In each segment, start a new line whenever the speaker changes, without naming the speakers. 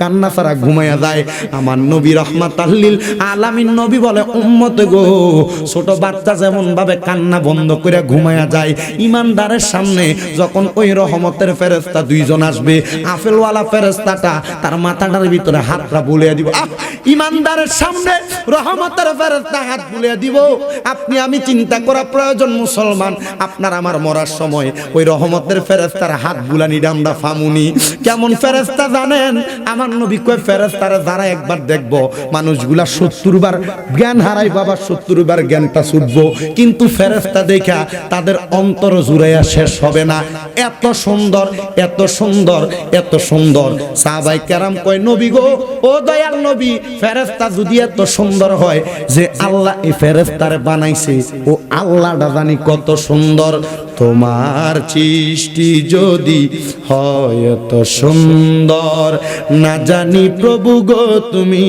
কান্না ছাড়া ঘুমাইয়া যায়। আমার নবী রহমাত আল্লিল আলামিন নবী বলে, উম্মত গো, ছোট বাচ্চা যেমন ভাবে কান্না বন্ধ করে ঘুমাইয়া যায়, ইমানদারের সামনে যখন ওই রহমতের ফেরেস্তা দুইজন আসবে, আফেলওয়ালা ফেরেস্তাটা তার মাথাটার ভিতরে হাতটা বুলিয়ে দিব। ইমানদারের সামনে রহমতের ফেরেস্তা হাত বুলিয়ে দিব। আপনি আমি চিন্তা করা প্রয়োজন, মুসলমান, আপনার আমার মরার সময় ওই রহমতের ফেরেস্তার হাত বুলানি ডামডা ফামুনি। কেমন ফেরেস্তা জানেন, আমার নবী কয় ফেরেস্তারা যারা একবার দেখব, মানুষগুলা সত্তর বার জ্ঞান হারাই বাবা সত্তর বার জ্ঞানটা ছুটবো। কিন্তু ফেরেস্তা দেখা তাদের অন্তর জুড়াইয়া শেষ হবে না। এত সুন্দর এত সুন্দর এত সুন্দর। সাহাবাই কেরাম কয়, নবী গো, ও দয়াল নবী ফেরেস্তা যদি এত সুন্দর হয় যে আল্লাহ এই ফেরেস্তারে বানাইছে, ও আল্লাহটা জানি কত সুন্দর। তোমার সৃষ্টি যদি হয় এত সুন্দর। না জানি প্রভু গো তুমি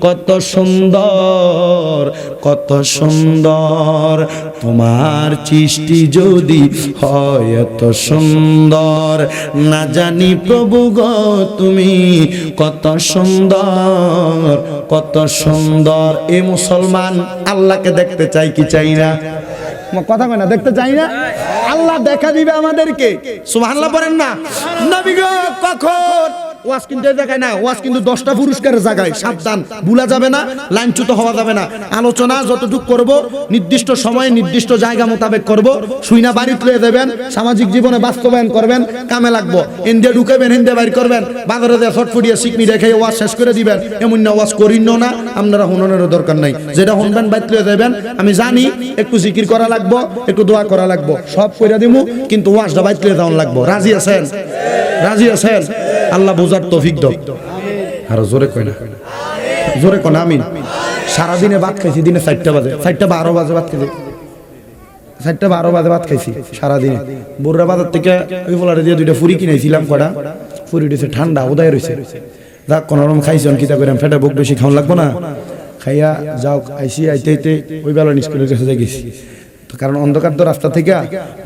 কত সুন্দর কত সুন্দর। তোমার সৃষ্টি যদি হয় এত সুন্দর। না জানি প্রভু গো তুমি কত সুন্দর কত সুন্দর। এ মুসলমান, আল্লাহকে দেখতে চাই কি চাই না? কথা কয় না দেখতে চাই না। আল্লাহ দেখা দিবে আমাদেরকে। সুবহানাল্লাহ বলেন না। কখন ওয়াজ কিন্তু জায়গায় না ওয়াজ কিন্তু দশটা পুরস্কারের জায়গায়। সাবধান। ভুলা যাবে না। হওয়া যাবে না। আলোচনা যতটুকু করব, নির্দিষ্ট সময়ে নির্দিষ্ট জায়গা মোতাবেক করব। শুইনা বাড়িতে লয়ে দেবেন সামাজিক জীবনে বাস্তবায়ন করবেন। কামে লাগবো। ইন্ডিয়া ঢুকাবেন, হিন্দে বাইর করবেন। বাজারে সিকনি রেখে ওয়াজ শেষ করে দিবেন। এমন না ওয়াজ করিন না। আপনারা হুননের দরকার নাই। যেটা শুনবেন বাইত লয়ে দেবেন আমি জানি, একটু জিকির করা লাগবো, একটু দোয়া করা লাগবো। সব কইরা দিমু, কিন্তু ওয়াজটা বাইত লয়ে যাওয়ান লাগবো। রাজি আছেন? রাজি আছেন? আল্লাহ বোঝার তৌফিক দাও। আর জোরে কই না? জোরে কোন আমিন। সারাদিনে ভাত খাইছি, দিনে চারটা বাজে। চারটা বারো বাজে ভাত খাইছি। চারটা বারো বাজে ভাত খাইছি সারাদিনে। বোররা বাজার থেকে ওই বলারে দিয়ে দুইটা ফুরি কিনাইছিলাম কটা ফুরি দিছে, ঠান্ডা উদয় রয়েছে যাক, কোন রকম খাইছি কিতা করে ফেটে বুক বেশি খাওয়া লাগবো না। খাইয়া যাও আইসি, আইতে আইতে, ওই বেলা স্কুলের কাছে গেছি তো কারণ অন্ধকার তো রাস্তা থেকে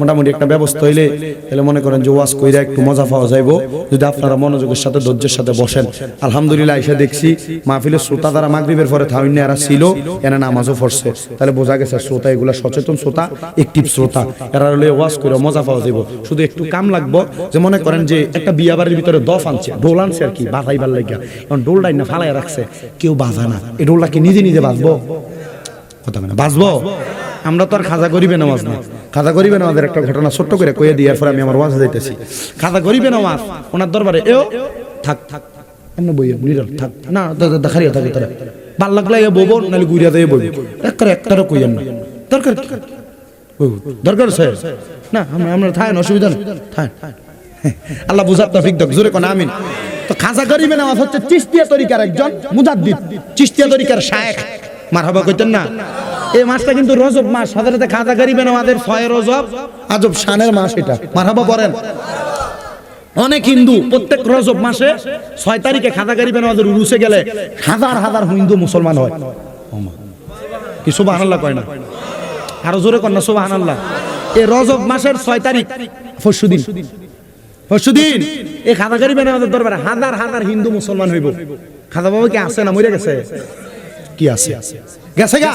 মোটামুটি একটা ব্যবস্থা হইলে তাহলে মনে করেন যে ওয়াজ কইরা একটু মজা পাওয়া যাইবো। যদি আপনারা মনোযোগের সাথে, ধৈর্যের সাথে বসেন। আলহামদুলিল্লাহ এসে দেখছি মাহফিলের শ্রোতা তারা মাগরিবের পরে থাউন্য এরা ছিল, এরা নামাজও পড়ছে। তাহলে বোঝা গেছে শ্রোতা এগুলা সচেতন শ্রোতা একটিভ শ্রোতা। এরা হলে ওয়াজ করে মজা পাওয়া যাইব। শুধু একটু কাম লাগবো যে মনে করেন যে একটা বিয়া বাড়ির ভিতরে দফ আনছে ডোল আনছে আর কি, বাজাইবার লাগিয়া। এখন ডোলটাই না ফালাই রাখছে, কেউ বাজা না। এই ডোলটা কি নিজে নিজে বাজবো? কথা মানে বাজবো? আমরা তো আর খাজা গরিবে নামাজ না খাজা গরিবে নামাজের একটা ঘটনা ছোট্ট করে কয়ে দিয়ে পরে আমি আমার ওয়াজ যাইতেছি। খাজা গরিবে নামাজ, ওনার দরবারে, এও, থাক থাক এমনি বইয়ে নিরল থাক। না দেখারিয়া থাকে তারা ভালো লাগলে এ বলব নাহলে গুড়িয়া দিয়ে বলব একটা একটারও কইয়েন না। দরকার? দরকার স্যার না, আমরা আমরা থাকেন, অসুবিধা নেই। থাকেন। আল্লাহ বুঝার তফিক দেখ জোরে কোন আমিন। তো খাজা গরিবে নামাজ হচ্ছে চিস্তিয়া তরিকার একজন মুজাদ্দিদ, চিস্তিয়া তরিকার শায়েখ। মারহাবা কইতেন না? এই মাসটা কিন্তু রজব মাস। হাজারাতে খাজা গরিবে আমাদের ছয় রজব। আজব শানের মাস এটা। মারহাবা পড়েন। অনেক হিন্দু প্রত্যেক রজব মাসে ছয় তারিখে খাজা গরিবে নামাজের উরুসে গেলে হাজার হাজার হিন্দু মুসলমান হয়। কি সুবাহ কয় না? আরও জোরে না সুবাহ এই রজব মাসের ছয় তারিখ পরশুদিন পরশুদিন এই খাজা গরিবে নামাজের দরবারে হাজার হাজার হিন্দু মুসলমান হইব। খাজা বাবা কি আছে না মরে গেছে? কি আছে? গেছে গা?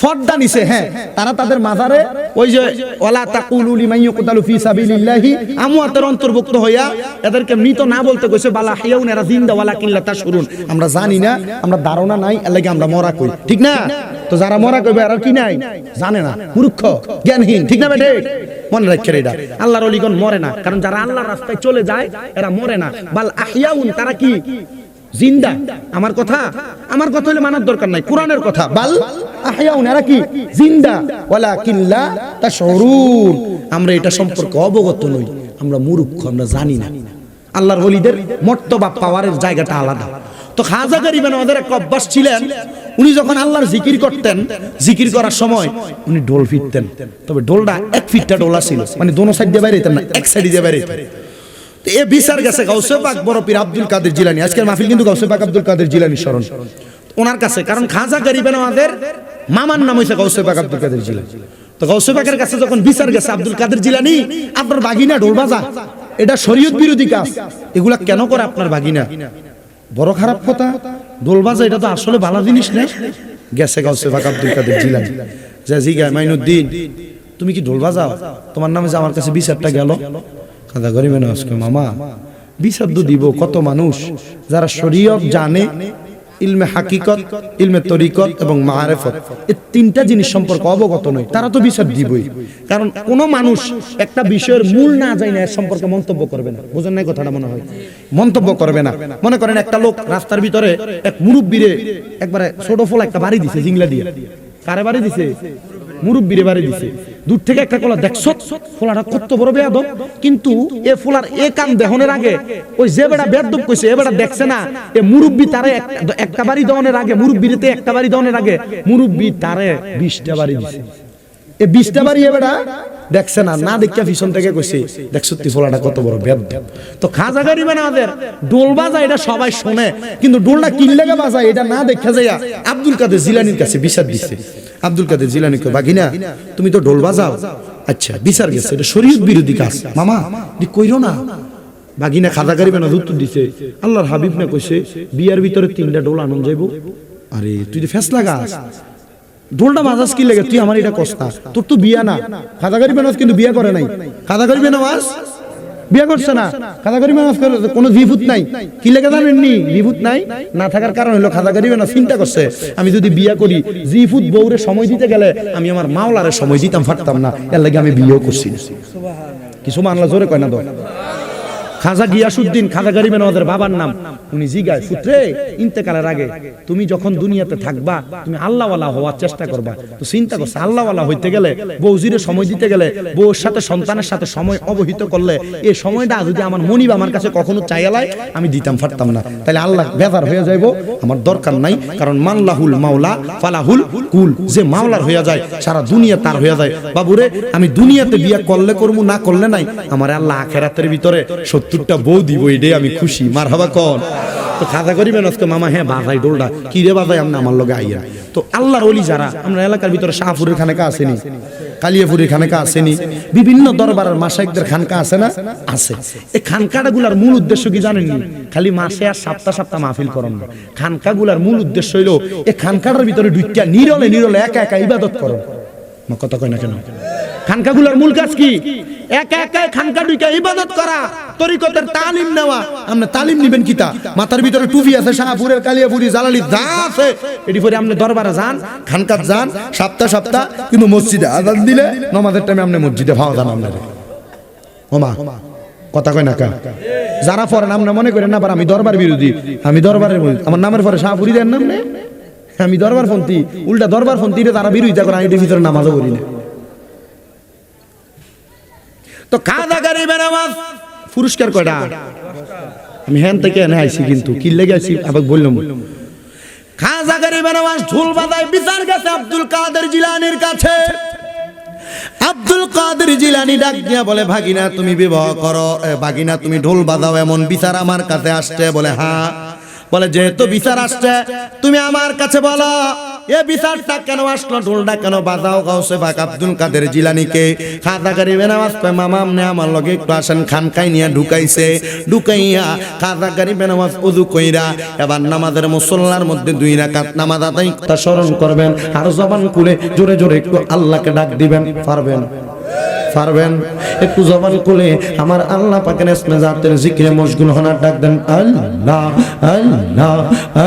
ফর্দা নিছে হ্যাঁ। তারা তাদের মাজারে ওই যে, ওয়ালা তাকুলু লিমান ইউকতালু ফি সাবিলিল্লাহি আমওয়াতের অন্তর্ভুক্ত হইয়া এদেরকে মৃত না বলতে কইছে, বালা হিয়াউন এরা জিন্দা ওয়ালা কিল্লা তাশুরুন আমরা জানি না, আমরা ধারণা নাই, এর লাগি আমরা মরা কই। ঠিক না? তো যারা মরা কইবে আর কি নাই? জানে না। মূর্খ, জ্ঞানহীন। ঠিক না বেটে? মনে রাখছে এটা। আল্লাহর অলিগণ মরে না। কারণ যারা আল্লাহর রাস্তায় চলে যায়, এরা মরে না। বাল আহিয়াউন, তারা কি? জিন্দা। আমার কথা? আমার কথা হলে মানার দরকার নাই। কোরআনের কথা। বাল আহয়াউন এরা কি? জিন্দা। ওয়ালা কিল্লা তাশউরুন। আমরা এটা সম্পর্কে অবগত নই। আমরা মূর্খ, আমরা জানি না। আল্লাহর ওলিদের মর্তবা পাওয়ারের জায়গাটা আলাদা। তো খাজা গরিবেন আমাদের এক অভ্যাস ছিলেন, উনি যখন আল্লাহর জিকির করতেন, জিকির করার সময় উনি ডোল ফিরতেন। তবে ডোলটা এক ফিটটা ডোলা ছিল। মানে দোনো সাইড দিয়ে বাইরে না, এক সাইড দিয়ে বাইরে এ বিচার গেছে গাউসে পাক বড় পীর আব্দুল কাদের জিলানি। আজকের মাহফিল কিন্তু গাউসে পাক আব্দুল কাদের জিলানি স্মরণ। ওনার কাছে, কারণ খাজা গরিবেন আমাদের মামার নাম হয়েছে গাউসে পাক আব্দুল কাদের জিলানি। তো গাউসে পাকের কাছে যখন বিচার গেছে আব্দুল কাদের জিলানি, আপনার বাগিনা ঢোল বাজা, এটা শরীয়ত বিরোধী কাজ। এগুলা কেন করে আপনার বাগিনা? বড় খারাপ কথা দোলবাজা এটা তো আসলে ভালো জিনিস না? গেছে গাউসে ফাঁক আব্দুল কাদের জিলানি। যা জিগা মাইনুদ্দিন, তুমি কি বাজাও? তোমার নামে যে আমার কাছে বিচারটা গেল। কাদা গরিবে না আজকে মামা, বিচার তো দিব কত মানুষ যারা শরীয়ত জানে ইলমে হাকিকত, ইলমে তরিকত এবং মাহারেফত। এই তিনটা জিনিস সম্পর্কে অবগত নয়, তারা তো বিচার দিবই। কারণ কোনো মানুষ একটা বিষয়ের মূল না যায় না এর সম্পর্কে মন্তব্য করবে না। বুঝেন নাই কথাটা মনে হয়? মন্তব্য করবে না। মনে করেন একটা লোক রাস্তার ভিতরে এক মুরব্বীরে একবারে ছোট ফল একটা বাড়ি দিছে, জিংলা দিয়ে। কারে বাড়ি দিছে? মুরব্বীরে বাড়ি দিছে। দূর থেকে একটা কলা দেখছ? ফোলাটা কত বড় বেয়াদব। কিন্তু এ ফোলার এ কান দেহনের আগে, ওই যে বেটা বেয়াদব কইছে, এ বেড়া দেখছে না। এ মুরব্বী তারে এক- একটা বাড়ি দেওয়ানের আগে মুরব্বীতে একটা বাড়ি দেওয়ানের আগে, মুরব্বী তারে বিশটা বাড়ি দিছে। এ বিশটা বাড়ি এ বেটা দেখছে না না দেখিয়া পিছন থেকে কইছে, দেখ সত্যি ফোলাটা কত বড় বেদ। তো খাজা গাড়ি আমাদের ডোল বাজা এটা সবাই শোনে, কিন্তু ডোলটা কিনলেগে বাজায়, এটা না দেখা যায় আব্দুল কাদের জিলানির কাছে বিচার দিছে। আব্দুল কাদের জিলানি কয়, বাগিনা, তুমি তো ডোল বাজাও। আচ্ছা বিচার গেছে, এটা শরীয়ত বিরোধী কাজ। মামা কইরো না। বাগিনা, খাজা গাড়ি বানা উত্তর দিছে। আল্লাহর হাবিব না কইছে, বিয়ার ভিতরে তিনটা ডোল আনন্দ যাইবো? আরে, তুই তো ফেস লাগাস ঢোলটা বাজাস কি লাগে? তুই আমার এটা কস্তা তোর তো বিয়া না। খাদাগারি বেনাজ কিন্তু বিয়া করে নাই। খাদাগারি বেনাজ বিয়া করছে না। খাদাগারি বেনাজ করে কোনো জিভূত নাই। কি লেগে জানেননি? জিভূত নাই? না থাকার কারণ হলো খাদাগারি বেনাজ চিন্তা করছে। আমি যদি বিয়া করি জিভূত বউরে সময় দিতে গেলে আমি আমার মাওলারে সময় দিতাম, ফাটতাম না। এর লাগে আমি বিয়েও করছি। কিছু মানলা জোরে কয় না তো? খাজা গিয়াসুদ্দিন খাজা গরিব আমাদের বাবার নাম। উনি জিগায়, পুত্রে, ইন্তেকালের আগে তুমি যখন দুনিয়াতে থাকবা, তুমি আল্লাহওয়ালা হওয়ার চেষ্টা করবা। তো চিন্তা করছে, আল্লাহওয়ালা হইতে গেলে বউজিরে সময় দিতে গেলে বউর সাথে সন্তানের সাথে সময় অবহিত করলে, এই সময়টা যদি আমার মনিব আমার কাছে কখনো চাইয়ালায় আমি দিতাম পারতাম না। তাহলে আল্লাহ বেজার হয়ে যাইব, আমার দরকার নাই, কারণ মাল্লাহুল মাওলা, ফালাহুল কুল। যে মাওলার হয়ে যায়, সারা দুনিয়া তার হয়ে যায়। বাবুরে, আমি দুনিয়াতে বিয়া করলে করব না করলে নাই, আমার আল্লাহ আখেরাতের ভিতরে সত্তরটা বউ দিব এটাই আমি খুশি। মার হাবা কন তো খাজা করিবেন আজকে? মামা হ্যাঁ বাজাই ডোলটা কি রে বাজাই? আপনি আমার লগে আইয়া। তো আল্লাহর অলি যারা, আমরা এলাকার ভিতরে শাহপুরের খানেকা আসেনি, কালিয়াপুরের খানেকা আসেনি, বিভিন্ন দরবারের মাসাইকদের খানকা আছে না? আছে। এই খানকাটা গুলার মূল উদ্দেশ্য কি জানেননি খালি মাসে আর সপ্তাহ সপ্তাহ মাহফিল করেন না। খানকা গুলার মূল উদ্দেশ্য হইল, এই খানকাটার ভিতরে ঢুকিয়া নিরলে নিরলে একা একা ইবাদত করেন। কথা কয় না কেন? খানকাগুলোর মূল কাজ কি? একা একা খানকা ঢুকে ইবাদত করা, তরিকতের তালিম নেওয়া। আপনি তালিম নিবেন কিতা? মাথার ভিতরে টুপি আছে, শাহপুরের কালিয়াপুরি, জালালি যা আছে, এটি পরে আপনি দরবারে যান খানকাত যান, সপ্তাহ সপ্তাহ, কিন্তু মসজিদে আজান দিলে নমাজের টাইমে আপনি মসজিদে ভাও যান আপনার। ওমা, কথা কয় না কা যারা পরে নাম না মনে করেন না আমি দরবার বিরোধী, আমি দরবারের আমার নামের পরে শাহপুরি দেন নাম আমি দরবার ফন্তি উল্টা দরবার ফন্তি তারা বিরোধিতা করে, আমি ভিতরে নামাজও করি না। তো কাদা গাড়ি বেনামাজ। পুরস্কার কয়টা? আমি হ্যান থেকে এনে আইছি কিন্তু, কি লেগে আইছি আবার বললাম। খাজা গাড়ি বেনামাজ ঝুল বাদায় বিচার গেছে আব্দুল কাদের জিলানির কাছে। আব্দুল কাদের জিলানি ডাক দিয়া বলে, ভাগিনা, তুমি বিবাহ করো। ভাগিনা, তুমি ঢোল বাজাও, এমন বিচার আমার কাছে আসছে। বলে হ্যাঁ। বলে, যেহেতু বিচার আসছে, তুমি আমার কাছে বলো। এ বিচারটা কেন? আসলো ঢোলটা কেন? বাজাও গাউসে বাক আব্দুল কাদের জিলানিকে। খাজা গরিবে বেনামাজ কয়, মামা আমনে আমার লগে একটু আসেন। খানকাই নিয়ে ঢুকাইছে। ঢুকাইয়া খাজা গরিবে নামাজ উজু কইরা এবার নামাজের মুসল্লার মধ্যে দুই রাকাত নামাজ আদায় তা স্মরণ করবেন। আর জবান খুলে জোরে জোরে একটু আল্লাহকে ডাক দিবেন, পারবেন। পারবেন একটু জবান খুলে আমার আল্লাহ পাকের ইসমে জাতের জিকিরে মশগুল হনার ডাক দেন আল্লাহ আল্লাহ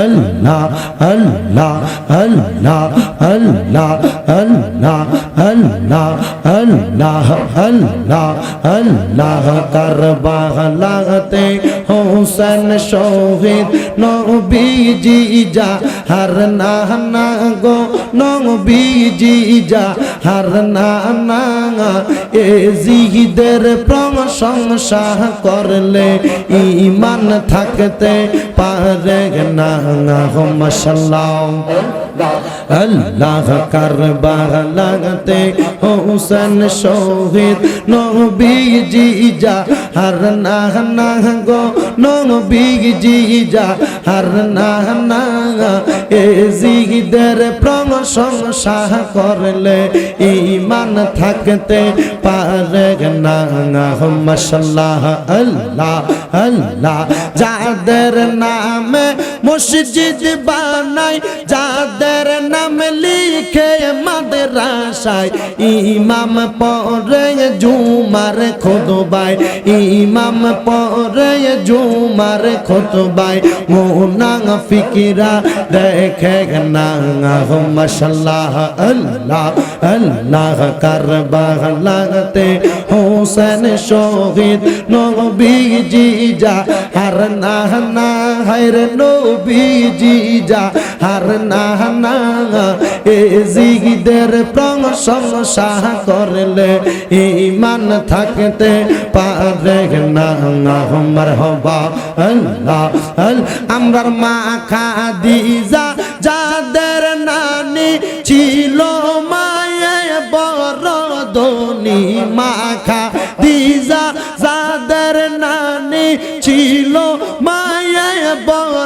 আল্লাহ আল্লাহ আল্লাহ আল্লাহ আল্লাহ আল্লাহ আল্লাহ আল্লাহ আল্লাহ কারবালাতে হোসেন শহীদ নবীজি যা হার না না গো নবীজি যা হার না না জিহিদের প্রশংসা করলে ইমান থাকতে পারে না মশাল্লাহ। আল্লাহ কারবালাতে হোসেন শহীদ নবীজি যা, হার না না গো নবীজি যা, হার না না এ জিহিদের প্রশংসা করলে ইমান থাকতে পারে না মাশাল্লাহ, আল্লাহ আল্লাহ। যাদের নামে মসজিদ বানাই, যাদের নাম লিখে মাদ্রাসায়। ইমাম পরে জুমার খুতবায়। ইমাম পরে জুমার খুতবায়। মুনাফিকরা দেখে না মাশাল্লাহ আল্লাহ আল্লাহ কারবালাতে হোসেন শহীদ নবীজি যা। আর না না, হায়র নবীজি আর না না এ জিগিদের প্রশংসা করলে ইমান থাকতে পারে না। আমার হবা আমরার মা খাদিজা যাদের নানি ছিল মায়ে বড় ধনী মাখা দিজা যাদের নানি ছিল মায়ে বড়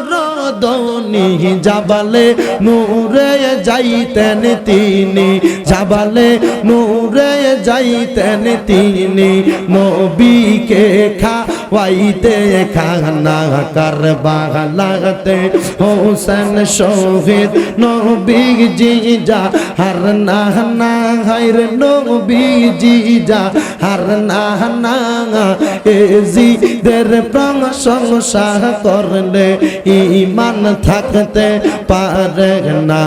ধনী যাবালে নূরে যাইতেন তিনি যাবালে নূরে যাইতেন তিনি। নবীকে খাওয়াইতে খানা কারবা লাগতে হোসেন শহীদ নবীজি যা হার না না হাইর নবীজি যা হার না না এজি দের প্রশংসা করলে ইমান থাকতে পারে না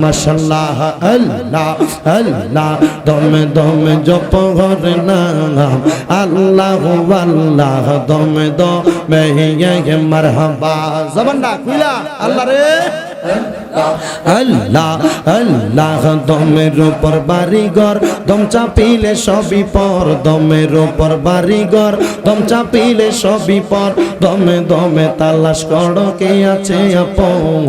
মাশাল্লাহ আল্লাহ আল্লাহ দমে দমে জপ ঘরে না আল্লাহ আল্লাহ দম দো মে মরহবা। জবান না কুইলা আল্লাহ রে। আল্লাহ আল্লাহ, দমের উপর বাড়িঘর। দম চাপিলে সবই পর, দমের উপর বাড়িঘর। দম চাপিলে সবই পর, দমে দমে তালাশ কে আছে আপন।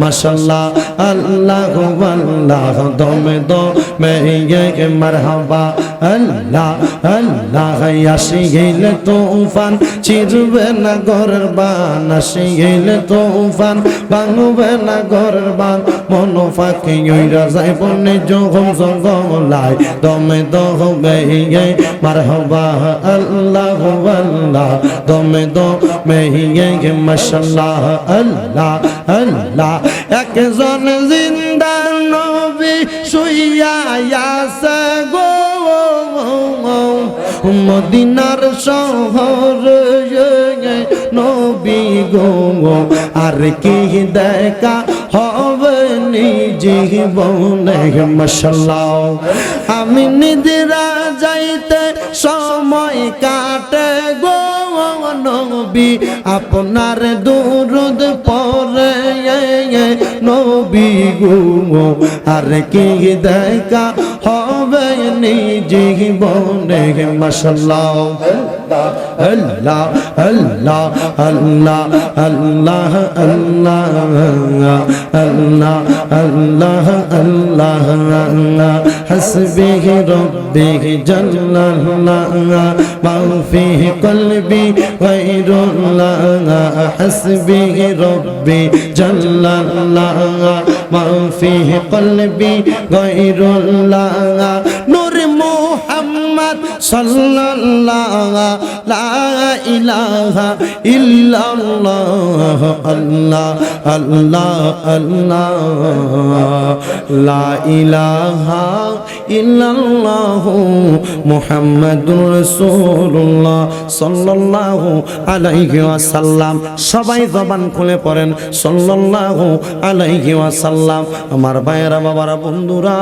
মাশাল্লাহ, আল্লাহ আল্লাহ, দমে দমে মারহাবা। আল্লাহ আল্লাহ আসি গেলে তুফান, চিরবে না ঘরের বান আসি গেলে তুফান, ভাঙবে না ঘরের বান মন ফাঁকি ওইরা যাই বনে জগম জঙ্গলাই দমে দমে গে মারহাবা আল্লাহ আল্লাহ, দমে দমে গে মাশাল্লাহ আল্লাহ আল্লাহ। একজন জিন্দা নবী শুইয়া আছে গো, মদিনার শহর নবী গো, আর কি দেখা হবে জীবনে মশাল্লাহ আমি নিদিরা যাইতে সময় কাটে গো নবী। আপনার দুরুদ পরে নবী গো আর কি দেখা হবে জীবনে মশাল্লাহ আল্লাহ আল্লাহ আল্লাহ আল্লাহ আল্লাহ আল্লাহ আল্লাহ আল্লাহ হসবি রব্বি জাল্লাল্লাহ মাফি কলবি গায়রুল্লাহ, হসবি রব্বি জাল্লাল্লাহ মাফি কলবি গায়রুল্লাহ, নূর মুহাম্মদ সাল্লাম লা ইলাহা লা ইলাহা ইল্লাল্লাহ সবাই জবান খুলে পড়েন, সাল্লাল্লাহু আলাইহি ওয়াসাল্লাম। আমার ভাইয়েরা, বাবারা, বন্ধুরা,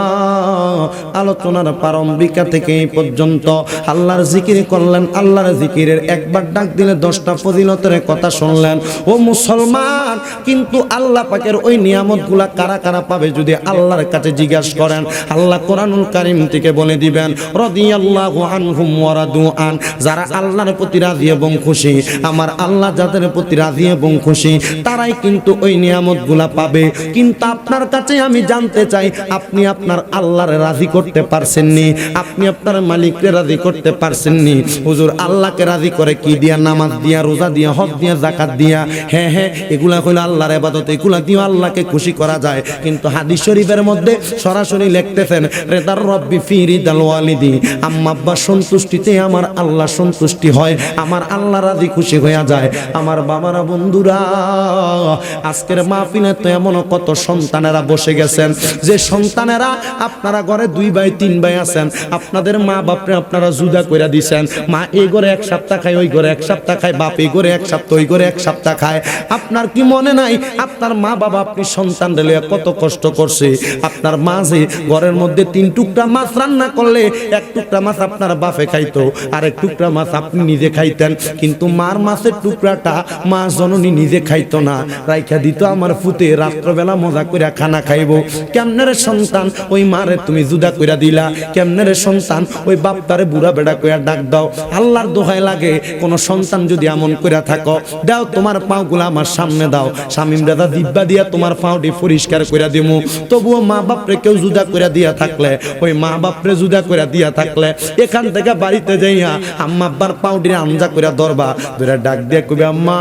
আলোচনার প্রারম্ভিকা থেকে এই পর্যন্ত আল্লাহর জিকির করলেন, আল্লাহর জিকিরের একবার ডাক দিলে দশটা ফজিলতের কথা শুনলেন। ও মুসলমান, কিন্তু আল্লাহ পাকের ওই নিয়ামতগুলা কারা কারা পাবে যদি আল্লাহর কাছে জিজ্ঞাসা করেন? আল্লাহ কোরআনুল কারিম থেকে বলে দিবেন আন, যারা আল্লাহর প্রতি রাজি এবং খুশি, আমার আল্লাহ যাদের প্রতি রাজি এবং খুশি, তারাই কিন্তু ওই নিয়ামতগুলা পাবে। কিন্তু আপনার কাছে আমি জানতে চাই, আপনি আপনার আল্লাহর রাজি করতে পারছেননি, আপনি আপনার মালিককে রাজি করতে পারছেননি। হুজুর, আল্লাহকে রাজি করে কি দিয়া? নামাজ দিয়া, রোজা দিয়া, হজ দিয়া জাকাত দিয়া? হ্যাঁ হ্যাঁ এগুলা হইল আল্লাহর ইবাদত, এগুলা দিয়ে আল্লাহকে খুশি করা যায়। কিন্তু হাদিস শরীফের মধ্যে সরাসরি লিখতেছেন, রেদার রব্বি ফিরি দাল ওয়ালিদি। আম্মা আব্বা, সন্তুষ্টিতে আমার আল্লাহ সন্তুষ্টি হয়, আমার আল্লাহ রাজি খুশি হয়ে যায়। আমার বাবারা, বন্ধুরা, আজকের মাহফিলে তো এমন কত সন্তানেরা বসে গেছেন। যে সন্তানেরা আপনারা ঘরে দুই ভাই, তিন ভাই আছেন, আপনাদের মা বাপরে আপনারা জুদা কইরা দিছেন। মা, এই ঘরে এক সপ্তাহ খায়, ওই ঘরে এক সপ্তাহ খায়, বাপ এই ঘরে এক সপ্তাহ, ওই ঘরে এক সপ্তাহ খায়। আপনার কি মনে নাই? আপনার মা বাবা আপনি সন্তান রেলে কত কষ্ট করছে। আপনার মা যে ঘরের মধ্যে তিন টুকরা মাছ রান্না করলে, এক টুকরা মাছ আপনার বাপে খাইতো আর এক টুকরা মাছ আপনি নিজে খাইতেন। কিন্তু মার মাছের টুকরাটা মা জননী নিজে খাইতো না। রাইখা দিত আমার ফুতে, রাত্রবেলা মজা করে খানা খাইবো। কেমনের সন্তান? ওই মারে তুমি জুদা কইরা দিলা। কেমনের সন্তান? ওই বাপটারে বুড়া বেড়া কইরা ডাক দাও। আল্লাহর দোহাই লাগে, কোন সন্তান যদি এমন কইরা থাকো, দাও তোমার পাওগুলা আমার সামনে দাও। স্বামীম দাদা দিব্যা দিয়া তোমার পাওটি পরিষ্কার কইরা দিমু। তবুও মা বাপরে কেউ জুদা কইরা দিয়া থাকলে, ওই মা বাপরে জুদা কইরা দিয়া থাকলে, এখান থেকে বাড়িতে যাইয়া আম্মা আব্বার পাউডিরে আঞ্জা কইরা ধরবা। ধরে ডাক দিয়া কইবে, আম্মা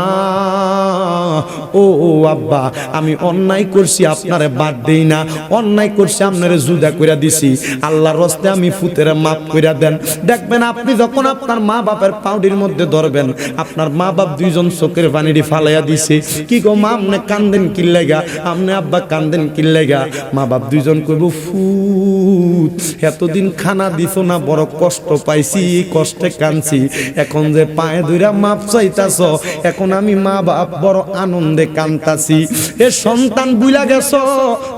ও ও, আব্বা, আমি অন্যায় করছি, আপনারে বাদ দেই না। অন্যায় করছি, আপনারে জুদা কইরা দিছি। আল্লাহর রস্তে আমি ফুতেরে মাফ কইরা দেন। দেখবেন, আপনি যখন আপনার মা বাপের পাউডির মধ্যে ধরবেন, আপনার মা বাপ দুইজন চোখের পানিটি ফালাইয়া দিছে। কি গো মা, আপনি কান্দেন কিল্লেগা আপনি আব্বা কান্দেন কিল্লেগা মা বাপ দুইজন কইব ফুত এতদিন খানা দিছ না, বড় কষ্ট পাইছি, কষ্টে কানছি এখন যে পায়ে ধইরা মাপ চাইতাছ, এখন আমি মা বাপ বড় আনন্দে কান্তাছি। এ সন্তান বুইলা গেছ,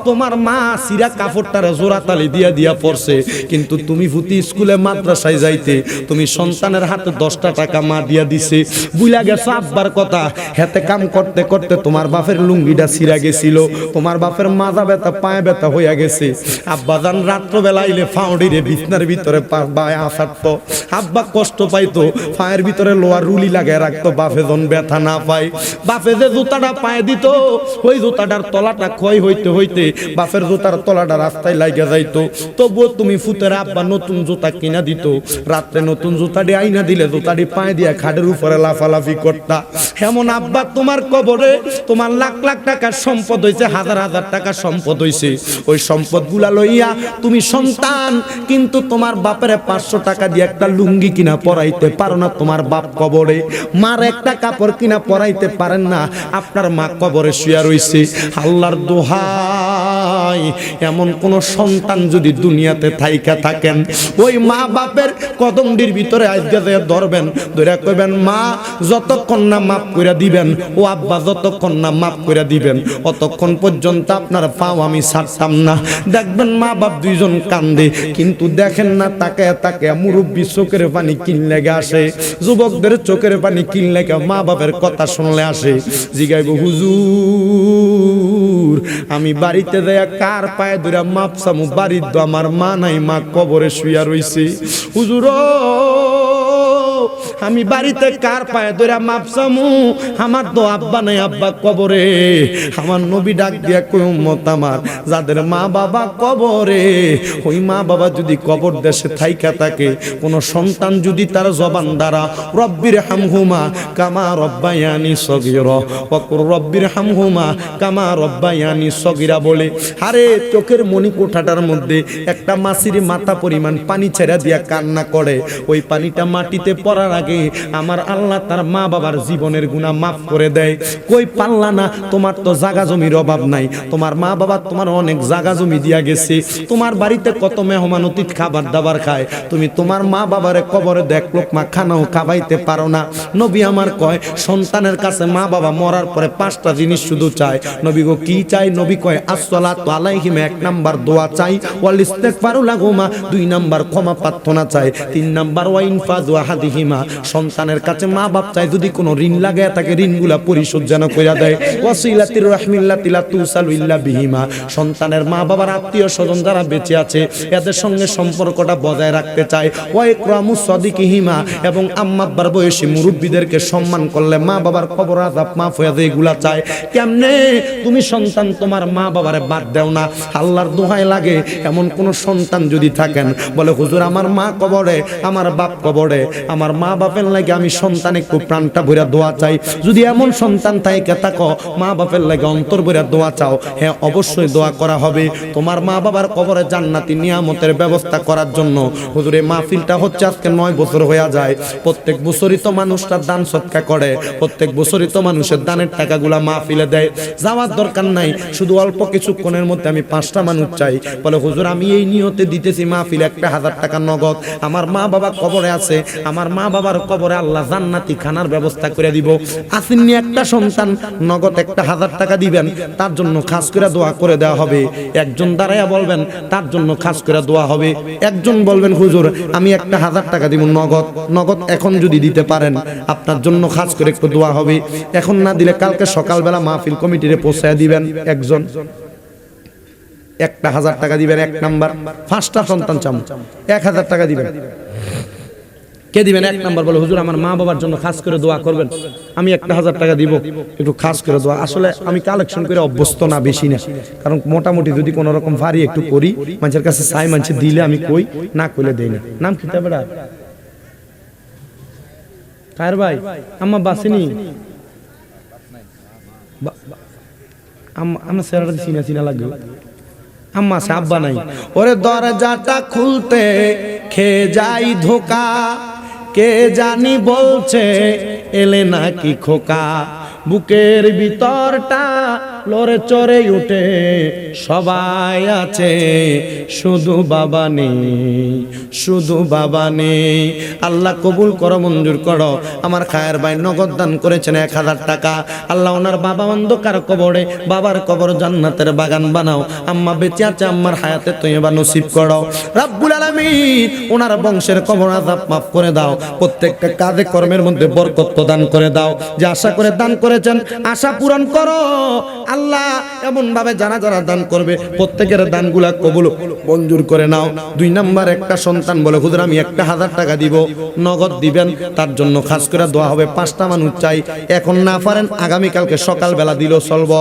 তোমার মা সিরা কাপড়টারে জোড়াতালি দিয়া দিয়া পড়ছে কিন্তু তুমি ভূতি স্কুলে মাদ্রাসায় যাইতে, তুমি সন্তানের হাতে দশটা টাকা মা দিয়া দিছে। বুইলা গেছ, আব্বার কথা, হাতে কাম করতে করতে তোমার বাপের লুঙ্গিটা সিরা গেছিল। তোমার বাপের মাজা ব্যথা, পায়ে ব্যথা হইয়া গেছে। আব্বা যান রাত্রবেলা আইলে ফাউডিরে বিছনার ভিতরে বায় আসারত আব্বা কষ্ট পাইতো, পায়ের ভিতরে লোয়ার রুলি লাগায় রাখতো, বাপে জন ব্যথা না পায়। বাপে যে জুতাটা পায়ে দিত, ওই জুতাটার তলাটা ক্ষয় হইতে হইতে বাপের জুতার তলাটা রাস্তায় লাগিয়া যাইতো। তবুও তুমি ফুতের আব্বা নতুন জুতা কিনা দিত। রাত্রে নতুন জুতাটি আইনা দিলে জুতাটি পায়ে দিয়া খাটের উপরে লাফালাফি করতা। এমন আব্বা, তোমার কবরে তোমার লাখ লাখ টাকার সম্পদ হইছে, হাজার হাজার টাকার সম্পদ হইছে। ওই সম্পদগুলা লইয়া তুমি সন্তান, কিন্তু তোমার বাপের পাঁচশো টাকা দিয়ে একটা লুঙ্গি কিনা পরাইতে পারো না তোমার বাপ কবরে। মার একটা কাপড় কিনা পরাইতে পারেন না আপনার মা কবরে শুয়া রয়েছে আল্লাহর দোহাই এমন কোন সন্তান যদি দুনিয়াতে থাইকা থাকেন, ওই মা বাপের কদমডির ভিতরে আজকে ধরবেন ধরে কইবেন, মা, যতক্ষণ না মাফ করে দিবেন, ও আব্বা যতক্ষণ না মাফ করে দিবেন, অতক্ষণ পর্যন্ত আপনার পাও আমি ছাড়তাম না। দেখবেন মা বাপ দুইজন কান্দে, কিন্তু দেখেন না তাকে তাকে মুরব্বী চোখের পানি কিনলে গে আসে, যুবকদের চোখের পানি কিনলে মা বাপের কথা শুনলে আসে। জিগাইব, হুজুর আমি বাড়িতে দেয়া কার পায়ে ধরে মাপ সামু বাড়ির তো আমার মা নাই, মা কবরে শুয়া রইছে। হুজুর আমি বাড়িতে কার পায়ে ধরে মাপ সামু আমার তো আব্বা নাই আব্বা কবরে। আমার নবী ডাক দিয়া কই উম্মত আমার, যাদের মা বাবা কবরে, ওই মা বাবা যদি কবর দেশে থাইকা থাকে, কোন সন্তান যদি তার জবান দ্বারা, রব্বির হামহুমা কামা রব্বায়ানি সগির। অকুর রব্বির হামহুমা কামা রব্বায়ানি সগিরা বলে, আরে, চোখের মণি কোঠাটার মধ্যে একটা মাসির মাথা পরিমাণ পানি ছেড়া দিয়া কান্না করে। ওই পানিটা মাটিতে পড়ার আগে আমার আল্লাহ তার মা বাবার জীবনের গুণা মাফ করে দেয়। কই পাল্লা না, তোমার তো জাগা জমির অভাব নাই। তোমার মা বাবা তোমার অনেক জাগা জমি দিয়া গেছে। তোমার বাড়িতে কত মেহমান অতীত খাবার দাবার খায়। তুমি তোমার মা বাবারে কবরে দেখ লোক মা খানাও খাবাইতে পারো না। নবী আমার কয়, সন্তানের কাছে মা বাবা মরার পরে পাঁচটা জিনিস শুধু চায়। নবী গো, কি চাই নবী কয়, আসসালাতু আলাইহিম, এক নাম্বার দোয়া চাই। ওয়াল ইস্তেগফারু লাহুমা, দুই নাম্বার ক্ষমা প্রার্থনা চাই। তিন নাম্বার ওয়া ইনফাজু আহাদিহিমা সন্তানের কাছে মা বাপ চাই যদি কোনো ঋণ লাগে, তাকে ঋণগুলা পরিশোধ যেন কইরা দেয়। ওয়াসিলাতির রাহমিল্লাতিলা তুসালু ইল্লা বিহিমা। সন্তানের মা বাবার আত্মীয় স্বজন যারা বেঁচে আছে, এদের সঙ্গে সম্পর্কটা বজায় রাখতে চায়। ওয়াইকরামু সদিকিহিমা এবং আম্মাব্বার বয়সী মুরব্বীদেরকে সম্মান করলে মা বাবার খবর আজাব মাফ হয়ে যায়, এগুলা চায়। কেমনে? তুমি সন্তান তোমার মা বাবারে বাদ দেও না। আল্লাহর দোহায় লাগে, এমন কোন সন্তান যদি থাকেন, বলে, হুজুর, আমার মা কবরে, আমার বাপ কবরে, আমার মা বাপের লাগে আমি সন্তান, একটু প্রাণটা ভরে দোয়া চাই। যদি এমন সন্তান থাকে থাকো মা বাপের লাগে অন্তর ভরে দোয়া চাও। হ্যাঁ অবশ্যই দোয়া করা হবে। তোমার মা বাবার কবরে জান্নাতি নিয়ামতের ব্যবস্থা করার জন্য। হুজুর, মাহফিলটা হচ্ছে আজকে নয় বছর হয়ে যায়। প্রত্যেক বছরই তো মানুষটা দান সৎকা করে। প্রত্যেক বছরই তো মানুষের দানের টাকাগুলা মাহফিলে দেয়। যাওয়ার দরকার নাই। শুধু অল্প কিছুক্ষণের মধ্যে আমি পাঁচটা মানুষ চাই। বলে, হুজুর, আমি এই নিয়তে দিতেছি মাহফিলে একটা হাজার টাকা নগদ। আমার মা বাবা কবরে আছে। আমার মা বাবার কবরে আল্লাহ জান্নাতি খানার ব্যবস্থা করে দিব। আসেননি একটা সন্তান, নগদ একটা হাজার টাকা দিবেন, তার জন্য খাস করে দোয়া করে দেওয়া হবে। একজন দাঁড়াইয়া বলবেন, তার জন্য খাস করে দোয়া হবে। একজন বলবেন, হুজুর, আমি একটা হাজার টাকা দিব নগদ। নগদ এখন যদি দিতে পারেন, আপনার জন্য খাস করে একটু দোয়া হবে। এখন না দিলে কালকে সকালবেলা মাহফিল কমিটিরে পৌঁছায় দিবেন একজন। একটা হাজার টাকা দিবেন, এক নাম্বার। পাঁচটা সন্তান চাম এক হাজার টাকা দিবেন। কে দিবেন? এক নাম্বার বলে, হুজুর, আমার মা বাবার জন্য খাস করে দোয়া করবেন। আমি একটা হাজার টাকা দিব, একটু খাস করে দোয়া। আসলে আমি কালেকশন করে অভ্যস্ত না, বেশি না। কারণ মোটামুটি যদি কোনো রকম পারি একটু করি, মানুষের কাছে চাই মানুষের দিলে আমি কই, না কইলে দেই না। নাম কি বেড়া? কার ভাই, আম্মা বাসিনি? আমার স্যারটা চিনা চিনা লাগবে আম্মা আব্বা নাই। ওরে দরজাটা খুলতে, খেয়ে যাই ধোকা। কে জানি বলছে এলে নাকি খোকা? বুকের ভিতরটা লড়ে চড়ে উঠে সবাই আছে, শুধু বাবা নেই, শুধু বাবা নেই। আল্লাহ কবুল করো, মঞ্জুর করো। আমার খায়ের ভাই নগদ দান করেছেন এক হাজার টাকা। আল্লাহ ওনার বাবা অন্ধকার কবরে, বাবার কবর জান্নাতের বাগান বানাও। আম্মা বেঁচে আছে, আম্মার হায়াতে তুই এবার নসিব করো। রাব্বুল আলামিন, ওনার বংশের কবর আজাব মাফ করে দাও। প্রত্যেকটা কাজে কর্মের মধ্যে বরকত প্রদান করে দাও। যে আশা করে দান করেছেন, আশা পূরণ করো। আল্লাহ এমন ভাবে জানা যারা দান করবে, প্রত্যেকের দানগুলা কবুল মঞ্জুর করে নাও। দুই নাম্বার, একটা সন্তান বলে, হুজুর, আমি একটা হাজার টাকা দিব, নগদ দিবেন, তার জন্য খাস করে দোয়া হবে। পাঁচটা মানুষ চাই। এখন না পারেন, আগামীকালকে সকালবেলা দিল চলব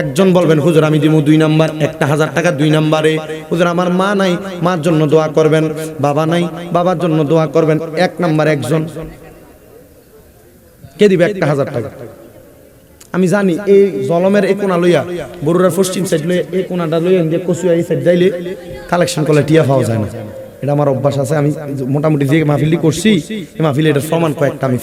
একজন বলবেন, হুজুর, আমি দিব দুই নাম্বার, একটা হাজার টাকা দুই নাম্বারে। হুজুর, আমার মা নাই, মার জন্য দোয়া করবেন। বাবা নাই, বাবার জন্য দোয়া করবেন। এক নাম্বার একজন। কে দিবে একটা হাজার টাকা? আমি জানি এই জলমের এই কোনা লইয়া বড়ুরার পশ্চিম সাইড লইয়া এই কোনাটা লইয়া যে কচুয়া এই সাইড যাইলে কালেকশন করলে টিয়া পাওয়া যায় না। এটা আমার অভ্যাস আছে, আমি মোটামুটি যে মাহফিলি করছি, এই মাহফিলি এটা সমান কয়েকটা আমি